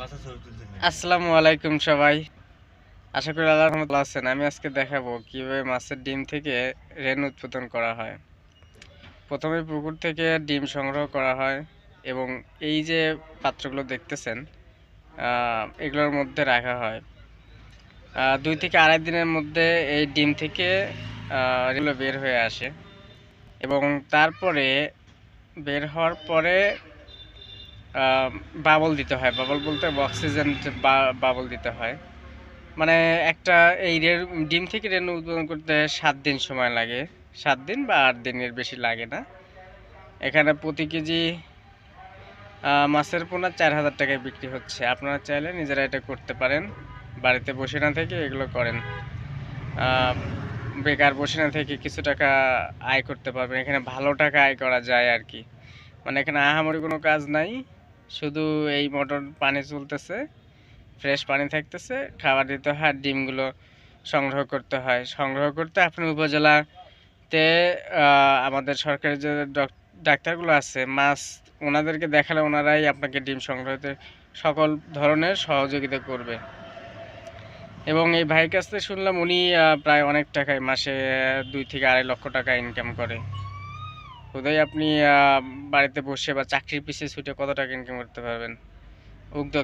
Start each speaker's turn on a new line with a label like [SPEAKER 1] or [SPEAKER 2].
[SPEAKER 1] আসসালামু আলাইকুম সবাই। আশা করি আল্লাহ রহমত আছেন। আমি আজকে দেখাবো কীভাবে মাছের ডিম থেকে রেন উৎপাদন করা হয়। প্রথমে পুকুর থেকে ডিম সংগ্রহ করা হয় এবং এই যে পাত্রগুলো দেখতেছেন এগুলোর মধ্যে রাখা হয়। দুই থেকে আড়াই দিনের মধ্যে এই ডিম থেকে এগুলো বের হয়ে আসে এবং তারপরে বের হওয়ার পরে বাবল দিতে হয়। বাবল বলতে অক্সিজেন বাবল দিতে হয়। মানে একটা এই ডিম থেকে রেণু উৎপাদন করতে সাত দিন সময় লাগে। সাত দিন বা আট দিনের বেশি লাগে না। এখানে প্রতি কেজি মাছের পোনা চার হাজার টাকায় বিক্রি হচ্ছে। আপনারা চাইলে নিজেরা এটা করতে পারেন। বাড়িতে বসে না থেকে এগুলো করেন। বেকার বসে না থেকে কিছু টাকা আয় করতে পারবেন। এখানে ভালো টাকা আয় করা যায় আর কি। মানে এখানে আহামরি কোনো কাজ নাই। শুধু এই মোটর পানি চলতেছে ফ্রেশ পানি থাকতেছে, খাবার দিতে হয়, ডিমগুলো সংগ্রহ করতে হয়। সংগ্রহ করতে আপনি উপজেলাতে আমাদের সরকারি যে ডক- ডাক্তারগুলো আছে, মাছ ওনাদেরকে দেখালে ওনারাই আপনাকে ডিম সংগ্রহতে সকল ধরনের সহযোগিতা করবে। এবং এই ভাইয়ের কাছ থেকে শুনলাম উনি প্রায় অনেক টাকায় মাসে দুই থেকে আড়াই লক্ষ টাকা ইনকাম করে। খুদাই আপনি বাড়িতে বসে বা চাকরির পিছিয়ে ছুটে কত টাকা ইনকাম করতে পারবেন? উদ্যোগ